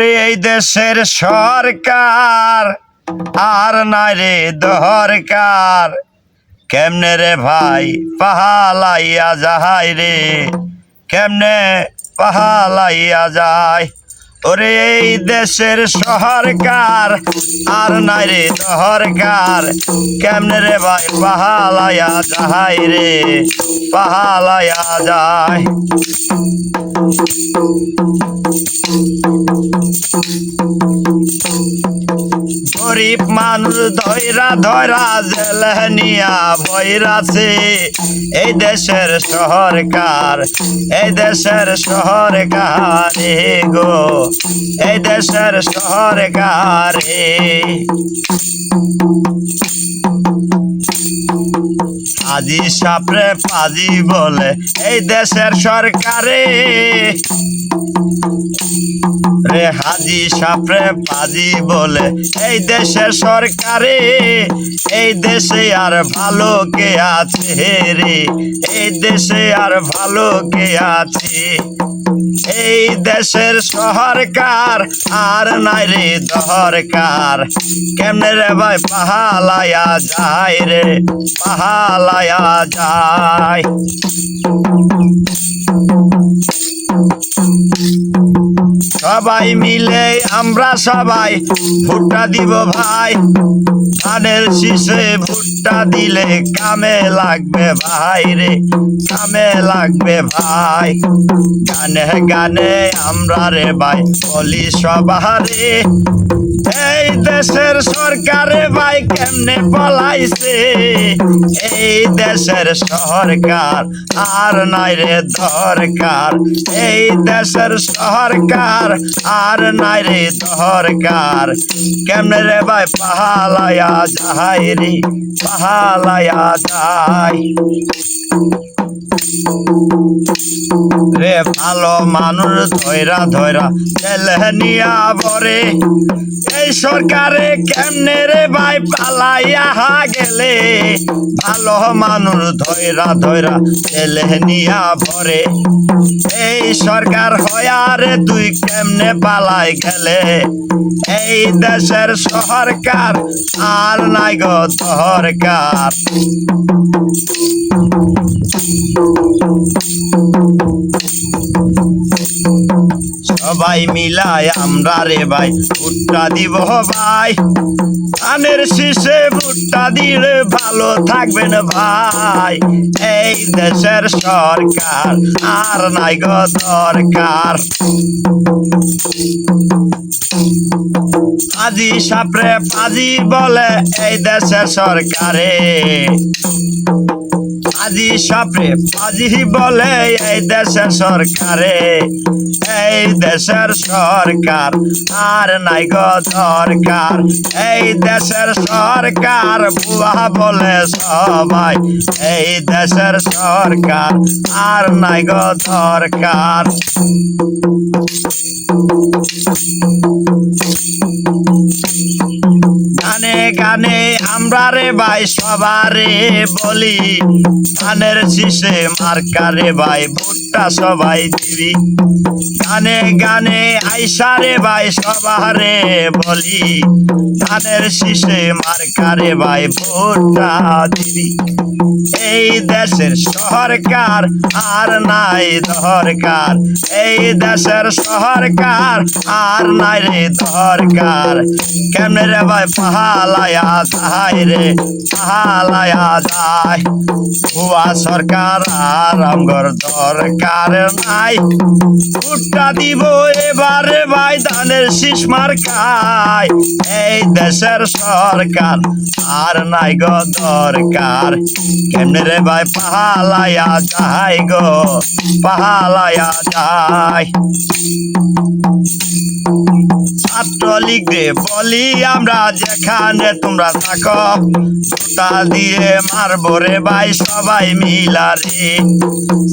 এই দেশের সরকার, আর নাই রে দরকার। কেমনে রে ভাই পাহালাইয়া যাহাই রে? কেমনে পাহালাইয়া যায় ওরে এই দেশের সরকার আর নাই রে দরকার কেমনে রে ভাই পাহালাইয়া যাহাই রে, পাহালায়া যায়। গরিব মানুষ ধৈরা ধৈরা জেলনিয়া বৈরাছে এই দেশের সরকার এই দেশের সরকার রে গো। এই দেশের গারে আজি সাপরে পাজি বলে এই দেশের সরকারে রে হাজি সাপরে পাজি বলে, এই দেশের সরকারে, এই দেশে আর ভালো কে আছে রে? এই দেশে আর ভালো কে আছে? এই দেশের সরকার আর নাই রে দরকার। কেমনে রে ভাই পাহালায়া যায় রে? পাহালায়া যায়। সবাই মিলে আমরা সবাই ভুট্টা দিব ভাই। ধানের শীষে ভুট্টা দিলে কামে লাগবে ভাই রে, কামে লাগবে ভাই। গানে গানে আমরা রে ভাই বলি সবারে। এই দেশের সরকারে ভাই কেমনে পলাইছে? এই দেশের সরকার আর নাই রে দরকার। এই দেশের সরকার আর নাই রে দরকার। কেমনে রে ভাই পাহালায়া যাই রে? পাহালায়া যাই রে ভালো মানুষ ধৈরা ধৈরা জেলে নিয়া বরে এই সরকারে কেমনে রে ভাই পালাইয়া গেলে? ভালো মানুষ ধৈরা ধৈরা জেলে নিয়া ভরে। এই সরকার হয়া রে তুই কেমনে পালাই গেলে এই দেশের সরকার আর নাই গো দরকার সবাই মিলাই আমরা রে ভাই, ভুট্টা দিব ভাই। ধানের শীষে ভুট্টা দিলে ভালো থাকবেন ভাই। এই দেশের সরকার, আর নাই গো দরকার আজি সাপরে পাজি বলে এই দেশের সরকারে। আজি সাপরে পাজি বলে এই দেশের সরকারে, এই দেশের সরকার আর নাই গো দরকার। এই দেশের সরকার বুয়া বলে সবাই, এই দেশের সরকার আর নাই গো দরকার। গানে গানে আমরা রে ভাই সবারে বলি। গানের শীষে মার্কা রে ভাই, ভুট্টা সবাই দিবি। গানে গানে আইসা রে ভাই সবারে বলি। গানের শীষে মার্কা রে ভাই, ভুট্টা দিবি। এই দেশের সরকার আর নাই দরকার। এই দেশের সরকার আর নাই রে দরকার। কেমনে রে ভাই পাহালায়া যায় রে পাহালায়া যায় ভুয়া সরকার আর দরকার নাই ভুট্টা দিব এবারে ভাই ধানের শীষ এই দেশের সরকার আর নাই গো দরকার কেমনে রে ভাই পাহালায়া যায় গো পাহালায়া যায় ছাত্রলীগ রে বলি আমরা যেখানে রে তোমরা থাকো। জুতা দিয়ে মারবো রে ভাই, সবাই মিলা রে।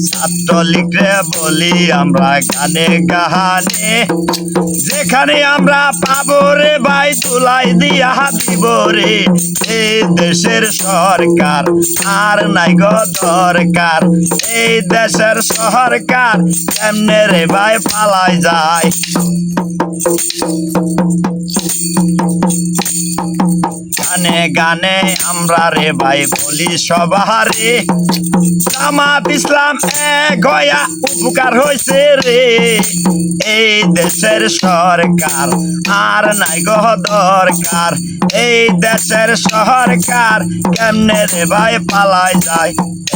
ছাত্রলীগরে বলি আমরা গানে গাহানে। যেখানে আমরা পাবো রে ভাই তুলাই দিয়া দিব রে। এই দেশের সরকার, আর নাই গো দরকার। এই দেশের সরকার, কেমনে রে ভাই পালাই যায়? গানে গানে আমরা রে ভাই বলি সবারে। ইসলাম এক হয়া উপকার হয়েছে রে। এই দেশের সরকার আর নাই গো দরকার। এই দেশের সরকার কেমনে রে ভাই পালাই যায়?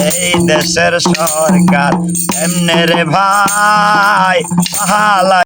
এই দেশের সরকার কেমনে রে ভাই পালাই